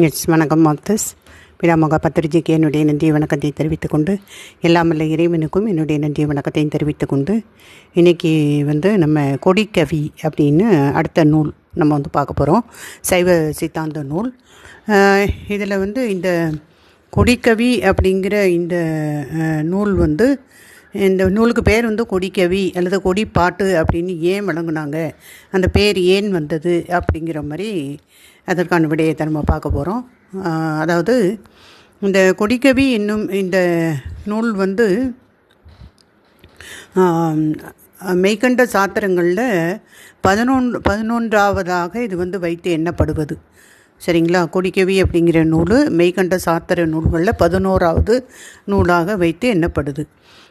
S வணக்கம் மாத்தஸ் பிதாமகா பத்திரிஜிக்கு என்னுடைய நன்றிய வணக்கத்தை தெரிவித்துக் கொண்டு எல்லாமல்ல இறைவனுக்கும் என்னுடைய நன்றிய வணக்கத்தையும் தெரிவித்துக் கொண்டு இன்றைக்கி வந்து நம்ம கொடிக்கவி அப்படின்னு அடுத்த நூல் நம்ம வந்து பார்க்க போகிறோம் சைவ சித்தாந்த நூல். இதில் வந்து இந்த கொடிக்கவி அப்படிங்கிற இந்த நூல் வந்து இந்த நூலுக்கு பேர் வந்து கொடிக்கவி அல்லது கொடி பாட்டு அப்படின்னு ஏன் வழங்குனாங்க? அந்த பேர் ஏன் வந்தது அப்படிங்கிற மாதிரி அதற்கான விடயத்தை நம்ம பார்க்க போகிறோம் அதாவது இந்த கொடிக்கவி என்னும் இந்த நூல் வந்து மெய்கண்ட சாத்திரங்களில் பதினொன்று பதினொன்றாவதாக இது வந்து வைத்து எண்ணப்படுவது. சரிங்களா? கொடிக்கவி அப்படிங்கிற நூல் மெய்கண்ட சாத்திர நூல்களில் பதினோராவது நூலாக வைத்து எண்ணப்படுது.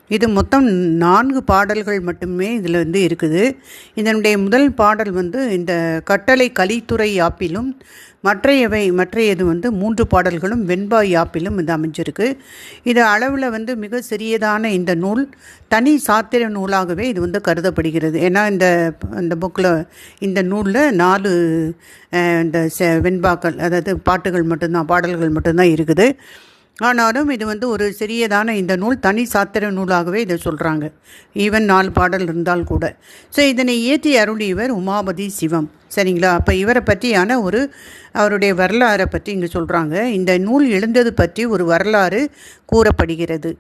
இது மொத்தம் நான்கு பாடல்கள் மட்டுமே இதில் வந்து இருக்குது. இதனுடைய முதல் பாடல் வந்து இந்த கட்டளை கலித்துறை யாப்பிலும் மற்றையவை மற்றையது வந்து மூன்று பாடல்களும் வெண்பா யாப்பிலும் இது அமைஞ்சிருக்கு. இது அளவில் வந்து மிக சிறியதான இந்த நூல் தனி சாத்திர நூலாகவே இது வந்து கருதப்படுகிறது. ஏன்னா இந்த இந்த புக்கில் இந்த நூலில் நாலு இந்த செ- வெண்பாக்கள் அதாவது பாட்டுகள் மட்டும்தான் பாடல்கள் மட்டும்தான் இருக்குது. ஆனாலும் இது வந்து ஒரு சிறியதான இந்த நூல் தனி சாத்திர நூலாகவே இதை சொல்கிறாங்க ஈவன் நாலு பாடல் இருந்தால் கூட. ஸோ இதனை இயற்றி அருளியவர் உமாபதி சிவம். சரிங்களா? அப்போ இவரை பற்றியான ஒரு அவருடைய வரலாறை பற்றி இங்கே சொல்கிறாங்க இந்த நூல் எழுந்தது பற்றி ஒரு வரலாறு கூறப்படுகிறது.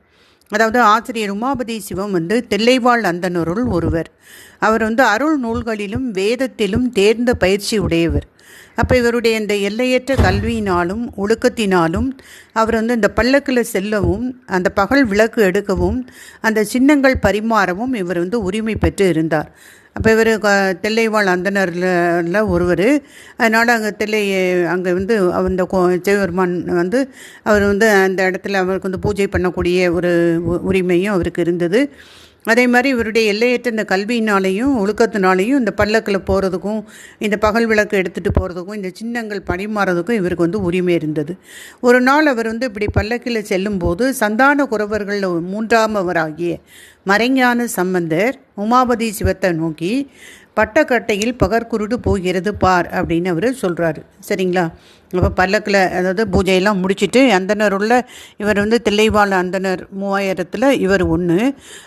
அதாவது ஆசிரியர் உமாபதி சிவம் வந்து தில்லைவாழ் அந்தனருள் ஒருவர். அவர் வந்து அருள் நூல்களிலும் வேதத்திலும் தேர்ந்த பயிற்சி உடையவர். அப்போ இவருடைய இந்த எல்லையற்ற கல்வியினாலும் ஒழுக்கத்தினாலும் அவர் வந்து இந்த பல்லக்கில் செல்லவும் அந்த பகல் விளக்கு எடுக்கவும் அந்த சின்னங்கள் பரிமாறவும் இவர் வந்து உரிமை பெற்று இருந்தார். அப்போ இவர் தில்லைவாழ் அந்தனரில் ஒருவர். அதனால் அங்கே தில்லை அங்கே வந்து அந்த கோ வந்து அவர் வந்து அந்த இடத்துல அவருக்கு வந்து பூஜை பண்ணக்கூடிய ஒரு உ- உரிமையும் அவருக்கு இருந்தது. அதே மாதிரி இவருடைய எல்லையற்ற இந்த கல்வியினாலேயும் ஒழுக்கத்தினாலேயும் இந்த பல்லக்கில் போகிறதுக்கும் இந்த பகல் விளக்கு எடுத்துகிட்டு போகிறதுக்கும் இந்த சின்னங்கள் பரிமாறதுக்கும் இவருக்கு வந்து உரிமை இருந்தது. ஒரு நாள் அவர் வந்து இப்படி பல்லக்கில் செல்லும்போது சந்தான குறவர்கள் மூன்றாமவராகிய மறைஞான சம்பந்தர் உமாபதி சிவத்தை நோக்கி பட்டக்கட்டையில் பகற்குருடு போகிறது பார் அப்படின்னு அவர் சொல்கிறாரு சரிங்களா? அப்போ பல்லக்கில் அதாவது பூஜையெல்லாம் முடிச்சிட்டு அந்தனர் உள்ள இவர் வந்து தில்லைவாழ் அந்தனர் மூவாயிரத்தில் இவர் ஒன்று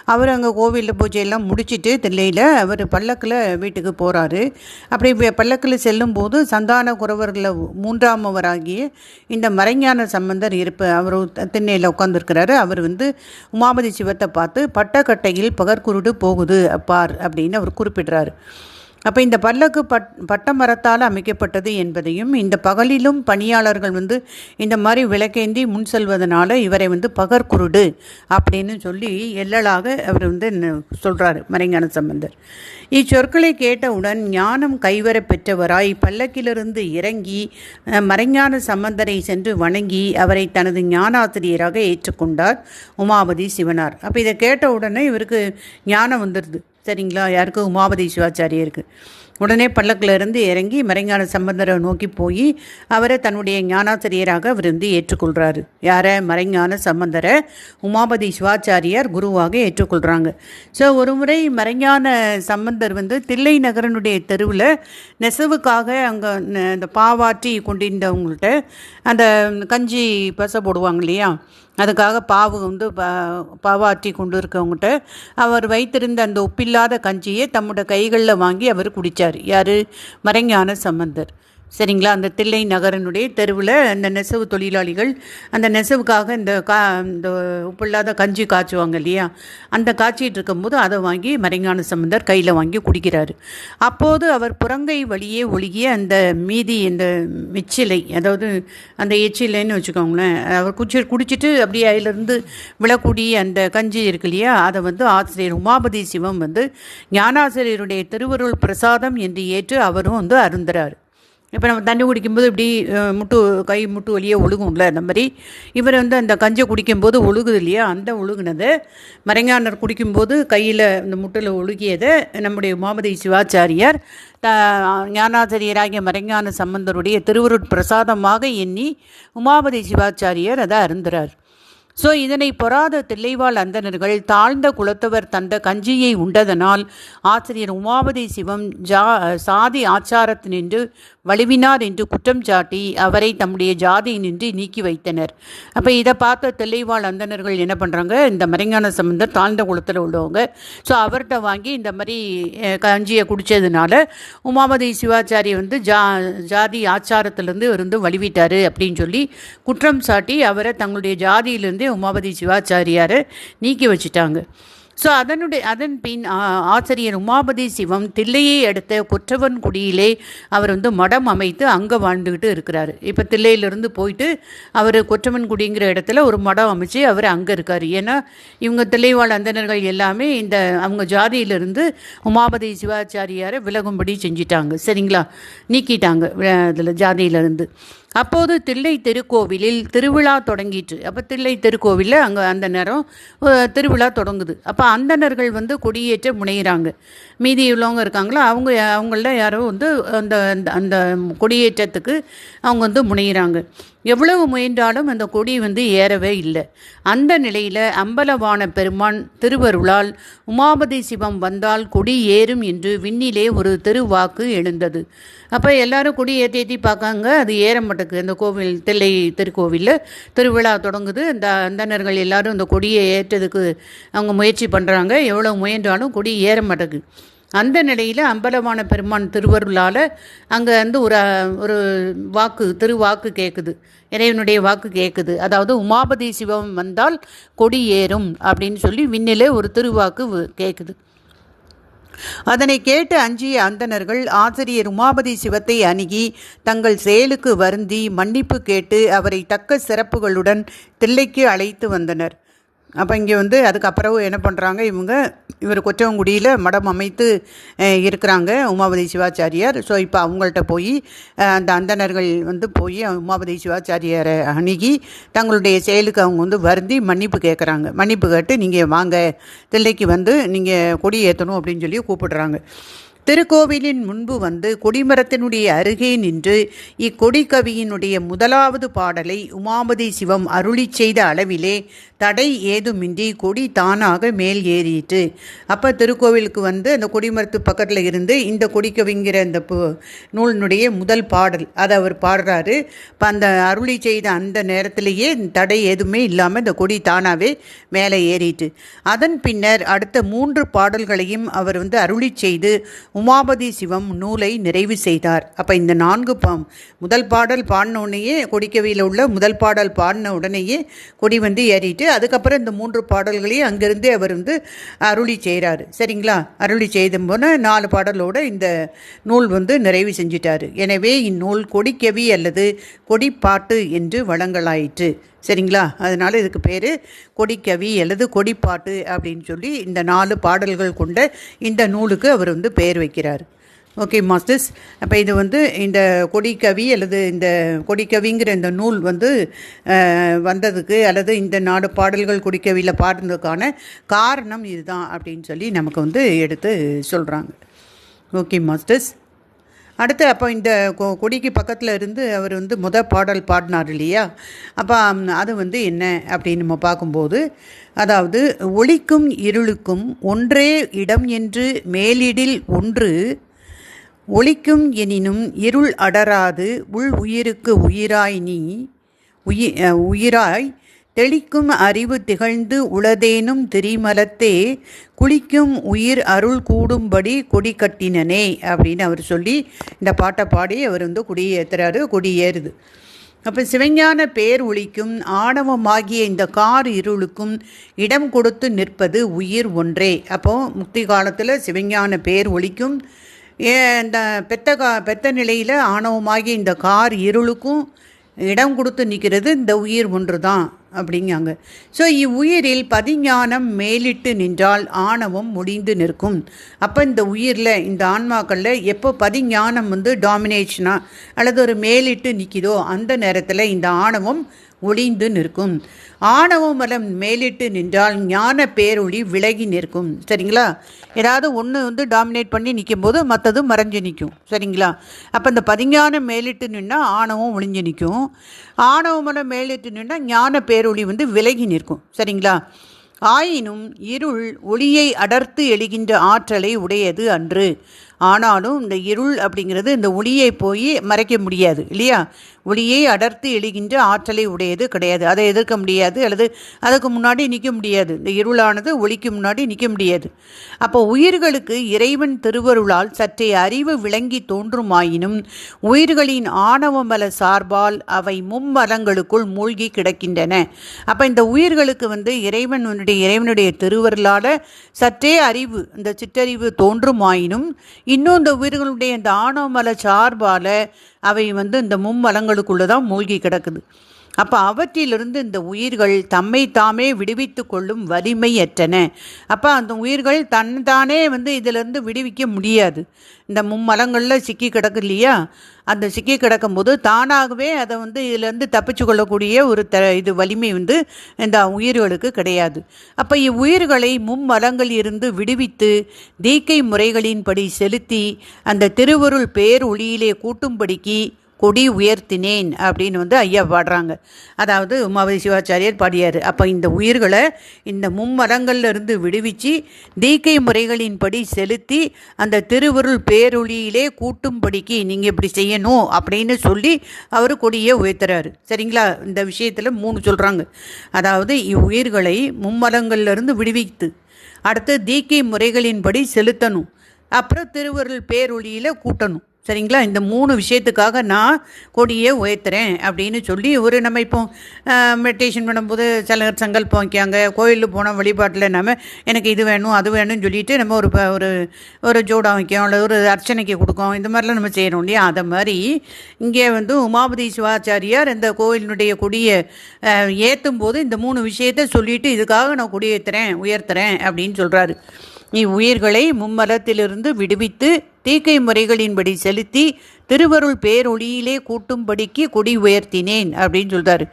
அவர் அங்கே கோவிலில் பூஜையெல்லாம் முடிச்சுட்டு தில்லையில் அவர் பல்லக்கில் வீட்டுக்கு போகிறாரு அப்படி பல்லக்கில் செல்லும்போது சந்தான குறவர்களில் மூன்றாமவராகிய இந்த மறைஞான சம்பந்தர் இருப்ப அவர் திண்ணையில் உட்காந்துருக்கிறாரு அவர் வந்து உமாபதி சிவத்தை பார்த்து பட்டக்கட்டையில் பகற்குருடு போகுது பார் அப்படின்னு அவர் குறிப்பிடுறாரு. அப்போ இந்த பல்லக்கு பட் பட்ட மரத்தால் அமைக்கப்பட்டது என்பதையும் இந்த பகலிலும் பணியாளர்கள் வந்து இந்த மாதிரி விளக்கேந்தி முன் செல்வதனால இவரை வந்து பகற்குருடு அப்படின்னு சொல்லி எல்லலாக அவர் வந்து சொல்கிறாரு மறைஞான சம்பந்தர். இச்சொற்களை கேட்டவுடன் ஞானம் கைவர பெற்றவராய் பல்லக்கிலிருந்து இறங்கி மறைஞான சம்பந்தரை சென்று வணங்கி அவரை தனது ஞானாசிரியராக ஏற்றுக்கொண்டார் உமாபதி சிவனார். அப்போ இதை கேட்ட உடனே இவருக்கு ஞானம் வந்துடுது சரிங்களா? யாருக்கு உமாபதி சிவாச்சாரியருக்கு உடனே பல்லக்கிலிருந்து இறங்கி மறைஞான சம்பந்தரை நோக்கி போய் அவரை தன்னுடைய ஞானாசிரியராக அவர் வந்து ஏற்றுக்கொள்கிறாரு யாரை? மறைஞான சம்பந்தரை உமாபதி சிவாச்சாரியார் குருவாக ஏற்றுக்கொள்கிறாங்க ஸோ ஒரு முறை மறைஞான சம்பந்தர் வந்து தில்லை நகரனுடைய தெருவில் நெசவுக்காக அங்கே இந்த பாவாற்றி கொண்டிருந்தவங்கள்ட்ட அந்த கஞ்சி பச போடுவாங்க இல்லையா? அதுக்காக பாவு வந்து பாவாற்றி கொண்டு இருக்கவங்ககிட்ட அவர் வைத்திருந்த அந்த ஒப்பில்லாத கஞ்சியை தம்முடைய கைகளில் வாங்கி அவர் குடித்தார் யார்? மறைஞான சம்பந்தர். சரிங்களா? அந்த தில்லை நகரனுடைய தெருவில் அந்த நெசவு தொழிலாளிகள் அந்த நெசவுக்காக இந்த கா இந்த உப்பில்லாத கஞ்சி காய்ச்சுவாங்க இல்லையா? அந்த காய்ச்சிட்டு இருக்கும்போது அதை வாங்கி மறைஞான சம்பந்தர் கையில் வாங்கி குடிக்கிறார். அப்போது அவர் புறங்கை வழியே ஒழுகிய அந்த மீதி இந்த மிச்சிலை அதாவது அந்த எச்சிலைன்னு வச்சுக்கோங்களேன் அவர் குச்சி குடிச்சிட்டு அப்படியே அதிலிருந்து விழக்கூடிய அந்த கஞ்சி இருக்கு இல்லையா? அதை வந்து ஆசிரியர் உமாபதி சிவம் வந்து ஞானாசிரியருடைய திருவருள் பிரசாதம் என்று ஏற்று அவரும் வந்து அருந்துறாரு. இப்போ நம்ம தண்ணி குடிக்கும்போது இப்படி முட்டு கை முட்டு வழியே ஒழுகும்ல அந்த மாதிரி. இவர் வந்து அந்த கஞ்சியை குடிக்கும்போது ஒழுகுது இல்லையா? அந்த ஒழுகுனது. மறைஞானர் குடிக்கும்போது கையில் இந்த முட்டில் ஒழுகியதை. நம்முடைய உமாபதி சிவாச்சாரியார் த ஞானாசிரியராகிய மறைஞான சம்பந்தருடைய திருவருட் பிரசாதமாக எண்ணி உமாபதி சிவாச்சாரியார் அதை அருந்துறார். ஸோ இதனை பொறாத தில்லைவாழ் அந்தனர்கள் தாழ்ந்த குலத்தவர் தந்த கஞ்சியை உண்டதனால் ஆசிரியர் உமாபதி சிவம் ஜா சாதி ஆச்சாரத்தினின்று வலுவினார் என்று குற்றம் சாட்டி அவரை தம்முடைய ஜாதியினின்று நீக்கி வைத்தனர். அப்போ இதை பார்த்த தெல்லைவாழ் அந்தணர்கள் என்ன பண்ணுறாங்க இந்த மறைஞான சம்பந்தர் தாழ்ந்த குளத்தில் உள்ளவங்க. ஸோ அவர்கிட்ட வாங்கி இந்த மாதிரி கஞ்சியை குடித்ததுனால உமாமதி சிவாச்சாரி வந்து ஜா ஜாதி ஆச்சாரத்திலேருந்து இருந்து வந்து வழிவிட்டார் அப்படின்னு சொல்லி குற்றம் சாட்டி அவரை தங்களுடைய ஜாதியிலேருந்தே உமாபதி சிவாச்சாரியாரை நீக்கி வச்சிட்டாங்க. ஸோ அதனுடைய அதன் பின் ஆசிரியர் உமாபதி சிவம் தில்லையை அடுத்த குற்றவன்குடியிலே அவர் வந்து மடம் அமைத்து அங்கே வாழ்ந்துக்கிட்டு இருக்கிறார். இப்போ தில்லையிலிருந்து போயிட்டு அவர் குற்றவன்குடிங்கிற இடத்துல ஒரு மடம் அமைச்சு அவர் அங்கே இருக்கார். ஏன்னா இவங்க தில்லைவாழ் அந்தணர்கள் எல்லாமே இந்த அவங்க ஜாதியிலிருந்து உமாபதி சிவாச்சாரியாரை விலகும்படி செஞ்சிட்டாங்க. சரிங்களா? நீக்கிட்டாங்க அதில் ஜாதியிலிருந்து. அப்போது தில்லை திருக்கோவிலில் திருவிழா தொடங்கிட்டு அப்போ தில்லை திருக்கோவிலில் அங்கே அந்த நேரம் திருவிழா தொடங்குது. அப்போ அந்தனர்கள் வந்து கொடியேற்ற முனைகிறாங்க மீதி உள்ளவங்க இருக்காங்களோ அவங்க அவங்கள யாரோ வந்து அந்த அந்த- அந்த கொடியேற்றத்துக்கு அவங்க வந்து முனைகிறாங்க எவ்வளவு முயன்றாலும் அந்த கொடி வந்து ஏறவே இல்லை. அந்த நிலையில் அம்பலவான பெருமான் திருவருளால் உமாபதி சிவம் வந்தால் கொடி ஏறும் என்று விண்ணிலே ஒரு திருவாக்கு எழுந்தது. அப்போ எல்லாரும் கொடி ஏற்றி ஏற்றி பார்க்காங்க அது ஏற மாட்டேங்குது. அந்த கோவில் தில்லை திருக்கோவிலில் திருவிழா தொடங்குது. அந்த அந்தணர்கள் எல்லாரும் அந்த கொடியை ஏற்றதுக்கு அவங்க முயற்சி பண்ணுறாங்க எவ்வளோ முயன்றாலும் கொடி ஏற மாட்டேங்குது. அந்த நிலையில் அம்பலமான பெருமான் திருவருளால் அங்கே வந்து ஒரு ஒரு வாக்கு திருவாக்கு கேட்குது இறைவனுடைய வாக்கு கேட்குது அதாவது உமாபதி சிவம் வந்தால் கொடி ஏறும் அப்படின்னு சொல்லி விண்ணிலே ஒரு திருவாக்கு கேட்குது அதனை கேட்டு அஞ்சிய அந்தணர்கள் ஆசிரியர் உமாபதி சிவத்தை அணுகி தங்கள் செயலுக்கு வருந்தி மன்னிப்பு கேட்டு அவரை தக்க சிறப்புகளுடன் தில்லைக்கு அழைத்து வந்தனர். அப்போ இங்கே வந்து அதுக்கப்புறம் என்ன பண்ணுறாங்க இவங்க இவர் கொச்சவங்குடியில் மடம் அமைத்து இருக்கிறாங்க உமாபதி சிவாச்சாரியார். ஸோ இப்போ அவங்கள்ட்ட போய் அந்த அந்தணர்கள் வந்து போய் உமாபதி சிவாச்சாரியாரை அணுகி தங்களுடைய செயலுக்கு அவங்க வந்து வருந்தி மன்னிப்பு கேட்குறாங்க மன்னிப்பு கேட்டு நீங்கள் வாங்க தில்லைக்கு வந்து நீங்கள் கொடி ஏற்றணும் அப்படின்னு சொல்லி கூப்பிடுறாங்க. திருக்கோவிலின் முன்பு வந்து கொடிமரத்தினுடைய அருகே நின்று இக்கொடிக்கவியினுடைய முதலாவது பாடலை உமாபதி சிவம் அருளி செய்த அளவிலே தடை ஏதுமின்றி கொடி தானாக மேல் ஏறிட்டு அப்போ திருக்கோவிலுக்கு வந்து அந்த கொடிமரத்து பக்கத்தில் இருந்து இந்த கொடிக்கவிங்கிற அந்த பு- நூலினுடைய முதல் பாடல் அதை அவர் பாடுறாரு. இப்போ அந்த அருளி செய்த அந்த நேரத்திலேயே தடை எதுவுமே இல்லாமல் இந்த கொடி தானாகவே மேலே ஏறிட்டு அதன் பின்னர் அடுத்த மூன்று பாடல்களையும் அவர் வந்து அருளி செய்து உமாபதி சிவம் நூலை நிறைவு செய்தார். அப்போ இந்த நான்கு பாம் முதல் பாடல் பாடின உடனேயே கொடிக்கவியில் உள்ள முதல் பாடல் பாடின உடனேயே கொடி வந்து ஏறிட்டு அதுக்கப்புறம் இந்த மூன்று பாடல்களையும் அங்கிருந்தே அவர் வந்து அருளி செய்கிறாரு சரிங்களா? அருளி செய்த போன நாலு பாடலோட இந்த நூல் வந்து நிறைவு செஞ்சிட்டாரு. எனவே இந்நூல் கொடிக்கவி அல்லது கொடிப்பாட்டு என்று வழங்கலாயிற்று. சரிங்களா? அதனால் இதுக்கு பேர் கொடிக்கவி அல்லது கொடிப்பாட்டு அப்படின்னு சொல்லி இந்த நாலு பாடல்கள் கொண்ட இந்த நூலுக்கு அவர் வந்து பெயர் வைக்கிறார். Okay masters. அப்போ இது வந்து இந்த கொடிக்கவி அல்லது இந்த கொடிக்கவிங்கிற இந்த நூல் வந்து வந்ததுக்கு அல்லது இந்த நாடு பாடல்கள் கொடிக்கவியில் பாடுறதுக்கான காரணம் இதுதான் அப்படின்னு சொல்லி நமக்கு வந்து எடுத்து சொல்கிறாங்க ஓகே மாஸ்டர்ஸ். அடுத்து அப்போ இந்த கொ- கொடிக்கு பக்கத்தில் இருந்து அவர் வந்து முத பாடல் பாடினார் இல்லையா? அப்போ அது வந்து என்ன அப்படின்னு நம்ம பார்க்கும்போது அதாவது ஒளிக்கும் இருளுக்கும் ஒன்றே இடம் என்று மேலிடில் ஒன்று ஒளிக்கும் எனினும் இருள் அடராது உள் உயிருக்கு உயிராய் நீ உயி உயிராய் தெளிக்கும் அறிவு திகழ்ந்து உளதேனும் திரிமலத்தே குளிக்கும் உயிர் அருள் கூடும்படி கொடி கட்டினனே அப்படின்னு அவர் சொல்லி இந்த பாட்டை பாடி அவர் வந்து குடியேற்றுறாரு கொடியேறுது. அப்போ சிவஞான பேர் ஒளிக்கும் ஆணவமாகிய இந்த கார் இருளுக்கும் இடம் கொடுத்து நிற்பது உயிர் ஒன்றே. அப்போது முக்தி காலத்தில் சிவஞான பேர் ஒளிக்கும் ஏ இந்த பெத்த கா பெத்த நிலையில் ஆணவமாகிய இந்த கார் இருளுக்கும் இடம் கொடுத்து நிற்கிறது இந்த உயிர் ஒன்று தான் அப்படிங்காங்க ஸோ இவ்வுயிரில் பதிஞானம் மேலிட்டு நின்றால் ஆணவம் முடிந்து நிற்கும். அப்போ இந்த உயிரில் இந்த ஆன்மாக்களில் எப்போ பதிஞானம் வந்து டாமினேஷனாக அல்லது ஒரு மேலிட்டு நிற்கிதோ அந்த நேரத்தில் இந்த ஆணவம் ஒளிந்து நிற்கும். ஆணவ மலம் மேலிட்டு நின்றால் ஞான பேரொளி விலகி நிற்கும். சரிங்களா? ஏதாவது ஒன்று வந்து டாமினேட் பண்ணி நிற்கும் போது மற்றது மறைஞ்சு நிற்கும் சரிங்களா? அப்போ இந்த பதிஞானம் மேலிட்டு நின்னால் ஆணவம் ஒளிஞ்சு நிற்கும் ஆணவ மலம் மேலிட்டு நின்றால் ஞான பேரொளி வந்து விலகி நிற்கும். சரிங்களா? ஆயினும் இருள் ஒளியை அடர்த்து எழுகின்ற ஆற்றலை உடையது அன்று. ஆனாலும் இந்த இருள் அப்படிங்கிறது இந்த ஒளியை போய் மறைக்க முடியாது இல்லையா? ஒளியை அடர்த்து எழுகின்ற ஆற்றலை உடையது கிடையாது. அதை எதிர்க்க முடியாது அல்லது அதுக்கு முன்னாடி நிற்க முடியாது. இந்த இருளானது ஒளிக்கு முன்னாடி நிற்க முடியாது. அப்போ உயிர்களுக்கு இறைவன் திருவருளால் சற்றே அறிவு விளங்கி தோன்றுமாயினும் உயிர்களின் ஆணவமல சார்பால் அவை மும்மலங்களுக்குள் மூழ்கி கிடக்கின்றன. அப்போ இந்த உயிர்களுக்கு வந்து இறைவனுடைய இறைவனுடைய திருவருளால் சற்றே அறிவு இந்த சிற்றறிவு தோன்றுமாயினும் இன்னும் இந்த உயிர்களுடைய இந்த ஆணவமல சார்பால் அவை வந்து இந்த மும்மலங்களுக்குள்ளே தான் மூழ்கி கிடக்குது. அப்போ அவற்றிலிருந்து இந்த உயிர்கள் தம்மை தாமே விடுவித்து கொள்ளும் வலிமையற்றன. அப்போ அந்த உயிர்கள் தன் தானே வந்து இதிலிருந்து விடுவிக்க முடியாது. இந்த மும்மலங்களில் சிக்கி கிடக்கு இல்லையா? அந்த சிக்கி கிடக்கும்போது தானாகவே அதை வந்து இதிலேருந்து தப்பிச்சு கொள்ளக்கூடிய ஒரு த இது வலிமை வந்து இந்த உயிர்களுக்கு கிடையாது. அப்போ இவ்வுயிர்களை மும்மலங்கள் இருந்து விடுவித்து தீக்கை முறைகளின்படி செலுத்தி அந்த திருவருள் பேர் ஒளியிலே கூட்டும்படிக்கு கொடி உயர்த்தினேன் அப்படின்னு வந்து ஐயா பாடுறாங்க. அதாவது உமாவதி சிவாச்சாரியர் பாடியார். அப்போ இந்த உயிர்களை இந்த மும்மரங்கள்லேருந்து விடுவிச்சு தீக்கை முறைகளின்படி செலுத்தி அந்த திருவருள் பேரொழியிலே கூட்டும்படிக்கு நீங்கள் இப்படி செய்யணும் அப்படின்னு சொல்லி அவர் கொடியை உயர்த்துறாரு. சரிங்களா? இந்த விஷயத்தில் மூணு சொல்கிறாங்க அதாவது இவ்வுயிர்களை மும்மரங்கள்லேருந்து விடுவித்து அடுத்து தீக்கை முறைகளின்படி செலுத்தணும். அப்புறம் திருவருள் பேரொளியில் கூட்டணும். சரிங்களா? இந்த மூணு விஷயத்துக்காக நான் கொடியை உயர்த்துறேன் அப்படின்னு சொல்லி ஒரு நம்ம இப்போ மெடிடேஷன் பண்ணும்போது சில சங்கல்பம் வைக்காங்க கோயிலுக்கு போனால் வழிபாட்டில் நம்ம எனக்கு இது வேணும் அது வேணும்னு சொல்லிட்டு நம்ம ஒரு ஒரு ஒரு ஜோடா வைக்கோம் அல்லது ஒரு அர்ச்சனைக்கு கொடுக்கோம் இந்த மாதிரிலாம் நம்ம செய்கிறோம் இல்லையா? அதை மாதிரி இங்கே வந்து உமாபதி சிவாச்சாரியார் இந்த கோயிலினுடைய கொடியை ஏற்றும் போது இந்த மூணு விஷயத்த சொல்லிட்டு இதுக்காக நான் கொடியேற்றுறேன் உயர்த்துறேன் அப்படின்னு சொல்கிறாரு நீ உயிர்களை மும்மலத்திலிருந்து விடுவித்து தீக்கை முறைகளின்படி செலுத்தி திருவருள் பேரொளியிலே கூட்டும்படிக்கு கொடி உயர்த்தினேன் அப்படின்னு சொல்கிறாரு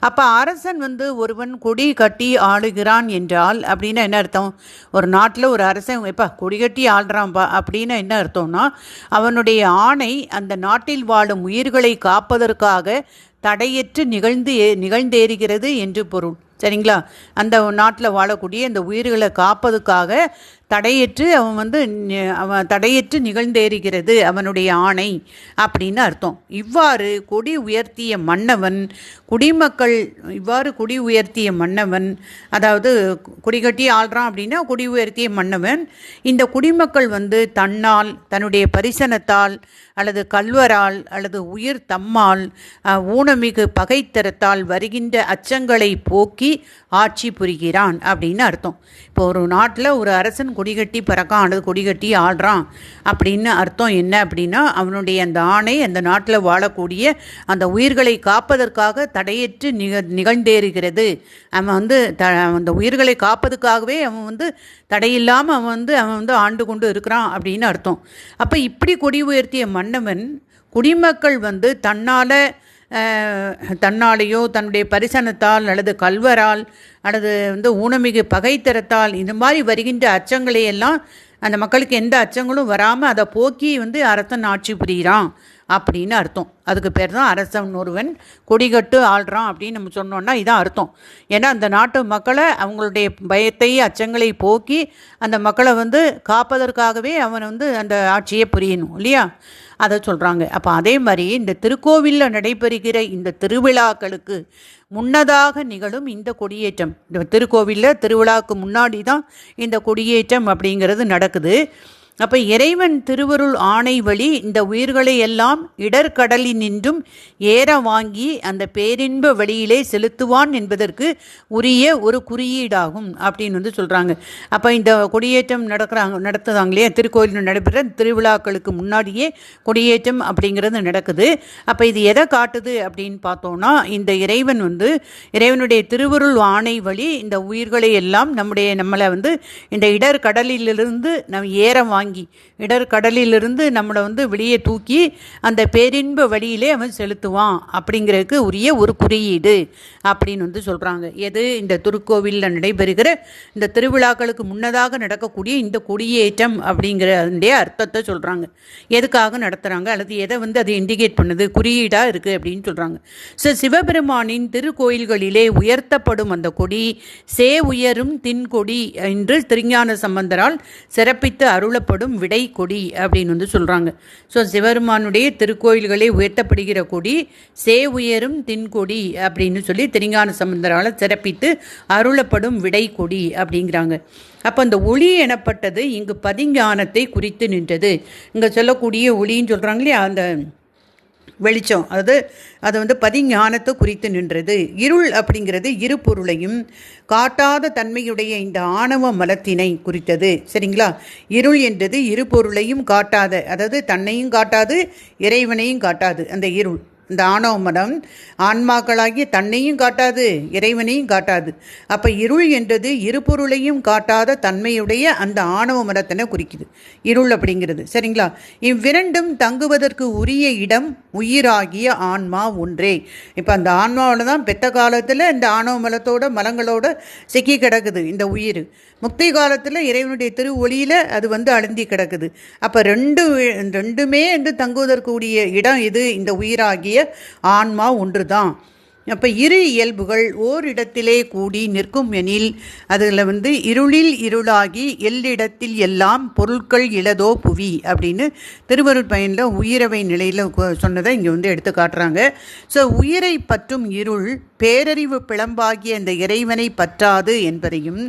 அப்போ அரசன் வந்து ஒருவன் கொடி கட்டி ஆளுகிறான் என்றால் அப்படின்னா என்ன அர்த்தம்? ஒரு நாட்டில் ஒரு அரசன் எப்பா கொடி கட்டி ஆள்றான்பா அப்படின்னா என்ன அர்த்தம்னா அவனுடைய ஆணை அந்த நாட்டில் வாழும் உயிர்களை காப்பதற்காக தடையற்று நிகழ்ந்து நிகழ்ந்தேறுகிறது என்று பொருள். சரிங்களா? அந்த நாட்டில் வாழக்கூடிய அந்த உயிர்களை காப்பதுக்காக தடையற்று அவன் வந்து அவன் தடையற்று நிகழ்ந்தேறுகிறது அவனுடைய ஆணை அப்படின்னு அர்த்தம். இவ்வாறு கொடி உயர்த்திய மன்னவன் குடிமக்கள் இவ்வாறு குடி உயர்த்திய மன்னவன் அதாவது குடிகட்டி ஆள்றான் அப்படின்னா குடி உயர்த்திய மன்னவன் இந்த குடிமக்கள் வந்து தன்னால் தன்னுடைய பரிசனத்தால் அல்லது கல்வரால் அல்லது உயிர் தம்மால் ஊனமிகு பகைத்தரத்தால் வருகின்ற அச்சங்களை போக்கி ஆட்சி புரிகிறான் அப்படின்னு அர்த்தம். இப்போ ஒரு நாட்டில் ஒரு அரசன் கொடிகட்டி பறக்கான் அல்லது கொடிகட்டி ஆடுறான் அப்படின்னு அர்த்தம் என்ன அப்படின்னா அவனுடைய அந்த ஆணை அந்த நாட்டில் வாழக்கூடிய அந்த உயிர்களை காப்பதற்காக தடையற்று நிக நிகழ்ந்தேறுகிறது. அவன் வந்து த அந்த உயிர்களை காப்பதுக்காகவே அவன் வந்து தடையில்லாமல் அவன் வந்து அவன் வந்து ஆண்டு கொண்டு இருக்கிறான் அப்படின்னு அர்த்தம். அப்போ இப்படி கொடி உயர்த்திய மன்னவன் குடிமக்கள் வந்து தன்னால் தன்னாலேயோ தன்னுடைய பரிசனத்தால் அல்லது கல்வரால் அல்லது வந்து ஊனமிகு பகைத்தரத்தால் இந்த மாதிரி வருகின்ற அச்சங்களை எல்லாம் அந்த மக்களுக்கு எந்த அச்சங்களும் வராமல் அதை போக்கி வந்து அரசன் ஆட்சி புரிகிறான் அப்படின்னு அர்த்தம். அதுக்கு பேர் தான் அரசன் ஒருவன் கொடிகட்டு ஆள்றான் அப்படின்னு நம்ம சொன்னோம்னா இதான் அர்த்தம். ஏன்னா அந்த நாட்டு மக்களை அவங்களுடைய பயத்தை அச்சங்களை போக்கி அந்த மக்களை வந்து காப்பதற்காகவே அவன் வந்து அந்த ஆட்சியை புரியணும் இல்லையா? அதை சொல்கிறாங்க அப்போ அதே மாதிரி இந்த திருக்கோவிலில் நடைபெறுகிற இந்த திருவிழாக்களுக்கு முன்னதாக நிகழும் இந்த கொடியேற்றம். இந்த திருக்கோவிலில் திருவிழாவுக்கு முன்னாடி தான் இந்த கொடியேற்றம் அப்படிங்கிறது நடக்குது. அப்போ இறைவன் திருவருள் ஆணை வழி இந்த உயிர்களை எல்லாம் இடர்கடலினின்றும் ஏற வாங்கி அந்த பேரின்ப வழியிலே செலுத்துவான் என்பதற்கு உரிய ஒரு குறியீடாகும் அப்படின்னு வந்து சொல்கிறாங்க அப்போ இந்த கொடியேற்றம் நடக்கிறாங்க நடத்துதாங்க இல்லையா? திருக்கோயிலில் நடைபெற திருவிழாக்களுக்கு முன்னாடியே கொடியேற்றம் அப்படிங்கிறது நடக்குது. அப்போ இது எதை காட்டுது அப்படின்னு பார்த்தோம்னா இந்த இறைவன் வந்து இறைவனுடைய திருவருள் ஆணை வழி இந்த உயிர்களை எல்லாம் நம்முடைய நம்மளை வந்து இந்த இடர்கடலிலிருந்து நம் நம்ம ஏற வாங்கி தாங்கி இடர்கடலிலிருந்து நம்மளை வந்து வெளியே தூக்கி அந்த பேரின்ப வழியிலே அவன் செலுத்துவான் அப்படிங்கிறதுக்கு உரிய ஒரு குறியீடு அப்படின்னு வந்து சொல்கிறாங்க எது? இந்த திருக்கோவிலில் நடைபெறுகிற இந்த திருவிழாக்களுக்கு முன்னதாக நடக்கக்கூடிய இந்த கொடியேற்றம் அப்படிங்கிற அர்த்தத்தை சொல்கிறாங்க எதுக்காக நடத்துகிறாங்க அல்லது எதை வந்து அதை இண்டிகேட் பண்ணுது? குறியீடாக இருக்குது அப்படின்னு சொல்கிறாங்க ஸோ சிவபெருமானின் திருக்கோயில்களிலே உயர்த்தப்படும் அந்த கொடி சே உயரும் தின்கொடி என்று திருஞான சம்பந்தரால் சிறப்பித்து அருளப்படும் விடை கொடி அப்படின்னு வந்து சொல்கிறாங்க ஸோ சிவருமானுடைய திருக்கோயில்களே உயர்த்தப்படுகிற கொடி சே உயரும் தின்கொடி அப்படின்னு சொல்லி திருஞான சமுந்தரால் சிறப்பித்து அருளப்படும் விடை கொடி அப்படிங்கிறாங்க. அப்போ அந்த ஒளி எனப்பட்டது இங்கு பதிஞானத்தை குறித்து நின்றது. இங்கே சொல்லக்கூடிய ஒளின்னு சொல்கிறாங்களே அந்த வெளிச்சம். அதாவது அது வந்து பதிஞானத்தை குறித்து நின்றது. இருள் அப்படிங்கிறது இரு பொருளையும் காட்டாத தன்மையுடைய இந்த ஆணவ மலத்தினை குறித்தது. சரிங்களா? இருள் என்றது இரு பொருளையும் காட்டாத அதாவது தன்னையும் காட்டாது இறைவனையும் காட்டாது அந்த இருள். இந்த ஆணவ மனம் ஆன்மாக்களாகி தன்னையும் காட்டாது இறைவனையும் காட்டாது. அப்போ இருள் என்றது இருபொருளையும் காட்டாத தன்மையுடைய அந்த ஆணவ மனத்தினை குறிக்குது. இருள் அப்படிங்கிறது. சரிங்களா? இவ்விரண்டும் தங்குவதற்கு உரிய இடம் உயிராகிய ஆன்மா ஒன்றே. இப்போ அந்த ஆன்மாவில் தான் பெத்த காலத்தில் இந்த ஆணவ மலத்தோட மலங்களோட சிக்கி கிடக்குது இந்த உயிர். முக்தி காலத்தில் இறைவனுடைய திரு ஒளியில் அது வந்து அழுந்தி கிடக்குது. அப்போ ரெண்டு ரெண்டுமே வந்து தங்குவதற்குரிய இடம் இது இந்த உயிராகிய ஆன்மா ஒன்று தான் அப்போ இரு இயல்புகள் ஓரிடத்திலே கூடி நிற்கும் எனில் அதில் வந்து இருளில் இருளாகி எல்லிடத்தில் எல்லாம் பொருட்கள் இளதோ புவி அப்படின்னு திருவருட்பயனில் உயிரவை நிலையில் சொன்னதை இங்கே வந்து எடுத்து காட்டுறாங்க. ஸோ உயிரை பற்றும் இருள் பேரறிவு பிளம்பாகிய அந்த இறைவனை பற்றாது என்பதையும்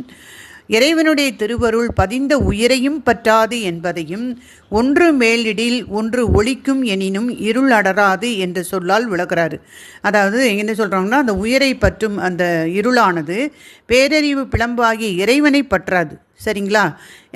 இறைவனுடைய திருவருள் பதிந்த உயிரையும் பற்றாது என்பதையும் ஒன்று மேலிடில் ஒன்று ஒழிக்கும் எனினும் இருள் அடராது என்று சொல்லால் விளக்குறாரு. அதாவது என்ன சொல்கிறாங்கன்னா அந்த உயிரை பற்றும் அந்த இருளானது பேரறிவு பிளம்பாகிய இறைவனை பற்றாது. சரிங்களா?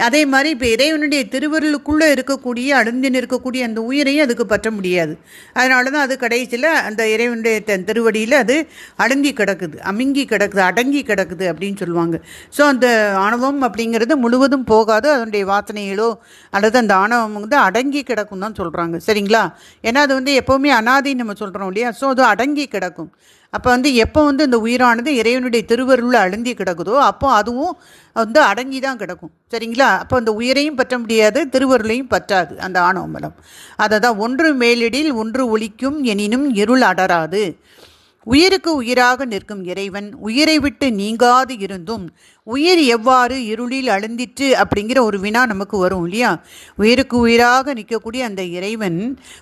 அதே மாதிரி இப்போ இறைவனுடைய திருவருளுக்குள்ளே இருக்கக்கூடிய அழுந்தின் இருக்கக்கூடிய அந்த உயிரையும் அதுக்கு பற்ற முடியாது. அதனால தான் அது கடைசியில் அந்த இறைவனுடைய த- திருவடியில் அது அடங்கி கிடக்குது அமுங்கி கிடக்குது அடங்கி கிடக்குது அப்படின்னு சொல்லுவாங்க. ஸோ அந்த ஆணவம் அப்படிங்கிறது முழுவதும் போகாது. அதனுடைய வாசனைகளோ அல்லது அந்த ஆணவம் வந்து அடங்கி கிடக்கும் தான் சொல்கிறாங்க சரிங்களா? ஏன்னா அது வந்து எப்போவுமே அனாதின்னு நம்ம சொல்கிறோம் இல்லையா? ஸோ அது அடங்கி கிடக்கும். அப்போ வந்து எப்போ வந்து இந்த உயிரானது இறைவனுடைய திருவருள் அழுந்தி கிடக்குதோ அப்போ அதுவும் வந்து அடங்கி தான் கிடக்கும். சரிங்களா? அப்போ அந்த உயிரையும் பற்ற முடியாது திருவருளையும் பற்றாது அந்த ஆணவ மலம். அதை தான் ஒன்று மேலிடில் ஒன்று ஒழிக்கும் எனினும் இருள் அடராது. உயிருக்கு உயிராக நிற்கும் இறைவன் உயிரை விட்டு நீங்காது இருந்தும் உயிர் எவ்வாறு இருளில் அழுந்திற்று அப்படிங்கிற ஒரு வினா நமக்கு வரும் இல்லையா? உயிருக்கு உயிராக நிற்கக்கூடிய அந்த இறைவன்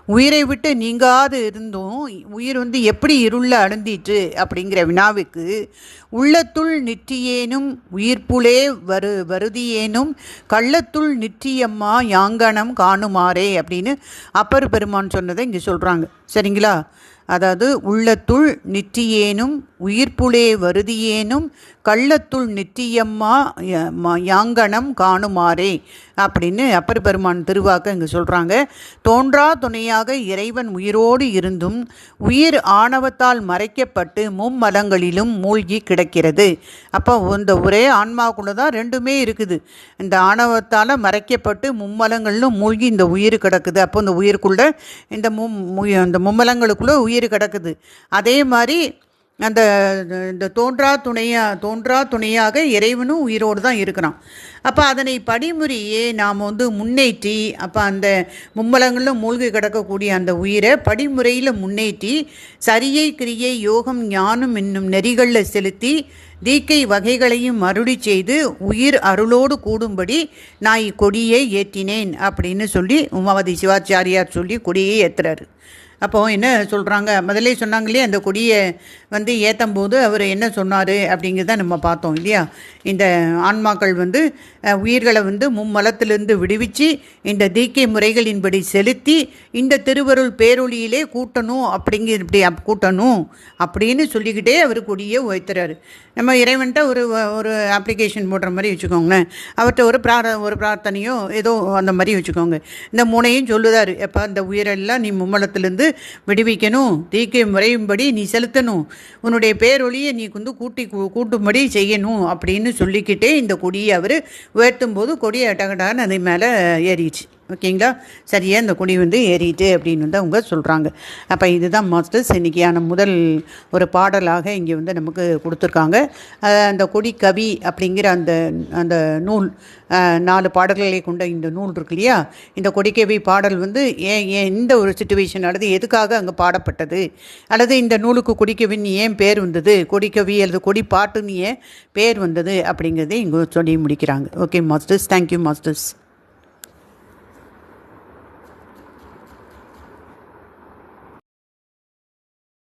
உயிரை விட்டு நீங்காது இருந்தும் உயிர் வந்து எப்படி இருளில் அழுந்திற்று அப்படிங்கிற வினாவுக்கு உள்ளத்துள் நிற்றியேனும் உயிர்ப்புலே வரு வருதியேனும் கள்ளத்துள் நிற்றியம்மா யாங்கனம் காணுமாறே அப்படின்னு அப்பர் பெருமான் சொன்னதை இங்கே சொல்கிறாங்க சரிங்களா? அதாவது உள்ளத்துள் நிற்றியேனும் உயிர்ப்புலே வருதியேனும் கள்ளத்துள் நித்தியம்மா ய- ம- யாங்கனம் காணுமாறே அப்படின்னு அப்பர் பெருமான் திருவாக்க இங்கே சொல்கிறாங்க தோன்றா துணையாக இறைவன் உயிரோடு இருந்தும் உயிர் ஆணவத்தால் மறைக்கப்பட்டு மும்மலங்களிலும் மூழ்கி கிடக்கிறது. அப்போ இந்த ஒரே ஆன்மாவுக்குள்ளே தான் ரெண்டுமே இருக்குது. இந்த ஆணவத்தால் மறைக்கப்பட்டு மும்மலங்களிலும் மூழ்கி இந்த உயிர் கிடக்குது. அப்போ இந்த உயிருக்குள்ளே இந்த மும் இந்த மும்மலங்களுக்குள்ள உயிர் கிடக்குது. அதே மாதிரி அந்த இந்த தோன்றா துணையாக தோன்றா துணையாக இறைவனும் உயிரோடு தான் இருக்கிறான். அப்போ அதனை படிமுறையே நாம் வந்து முன்னேற்றி அப்போ அந்த மும்மலங்களில் மூழ்கி கிடக்கக்கூடிய அந்த உயிரை படிமுறையில் முன்னேற்றி சரியை கிரியை யோகம் ஞானம் என்னும் நெறிகளில் செலுத்தி தீக்கை வகைகளையும் மறுடி செய்து உயிர் அருளோடு கூடும்படி நான் இக்கொடியை ஏற்றினேன் அப்படின்னு சொல்லி உமாவதி சிவாச்சாரியார் சொல்லி கொடியை ஏற்றுறாரு அப்போது என்ன சொல்கிறாங்க முதல்ல சொன்னாங்களே அந்த கொடியை வந்து ஏற்றும் போது அவர் என்ன சொன்னார் அப்படிங்கிறத நம்ம பார்த்தோம் இல்லையா? இந்த ஆன்மாக்கள் வந்து உயிர்களை வந்து மும்மலத்திலிருந்து விடுவிச்சு இந்த தீக்கை முறைகளின்படி செலுத்தி இந்த திருவருள் பேரொழியிலே கூட்டணும் அப்படிங்கிற இப்படி அப்- கூட்டணும் அப்படின்னு சொல்லிக்கிட்டே அவர் கொடியே உயர்த்துறாரு. நம்ம இறைவன்ட்ட ஒரு ஒரு அப்ளிகேஷன் போடுற மாதிரி வச்சுக்கோங்களேன். அவர்கிட்ட ஒரு பிரார ஒரு பிரார்த்தனையோ ஏதோ அந்த மாதிரி வச்சுக்கோங்க. இந்த மூனையும் சொல்லுதார் எப்போ அந்த உயிரெல்லாம் நீ மும்மலத்திலேருந்து விடுவிக்கணும் தீக்கை முறையும்படி நீ செலுத்தணும். உன்னுடைய பேரொழியை நீ வந்து கூட்டி கூட்டும்படி செய்யணும் அப்படின்னு சொல்லிக்கிட்டே இந்த கொடியை அவர் உயர்த்தும் போது கொடியை டகடான்னு அது மேலே ஏறிச்சு ஓகேங்களா? சரியாக இந்த கொடி வந்து ஏறிட்டு அப்படின்னு வந்து அவங்க சொல்கிறாங்க அப்போ இதுதான் மாஸ்டர்ஸ். இன்றைக்கியான முதல் ஒரு பாடலாக இங்கே வந்து நமக்கு கொடுத்துருக்காங்க. அந்த கொடி கவி அப்படிங்கிற அந்த அந்த நூல் நாலு பாடல்களை கொண்ட இந்த நூல் இருக்கு இல்லையா? இந்த கொடிக்கவி பாடல் வந்து ஏன் ஏன் இந்த ஒரு சுச்சுவேஷன் அல்லது எதுக்காக அங்கே பாடப்பட்டது? அல்லது இந்த நூலுக்கு கொடிக்கவின்னு ஏன் பேர் வந்தது? கொடிக்கவி அல்லது கொடி பாட்டுன்னு ஏன் பேர் வந்தது? அப்படிங்கிறதை இங்கே சொல்லி முடிக்கிறாங்க. Okay masters. Thank you masters.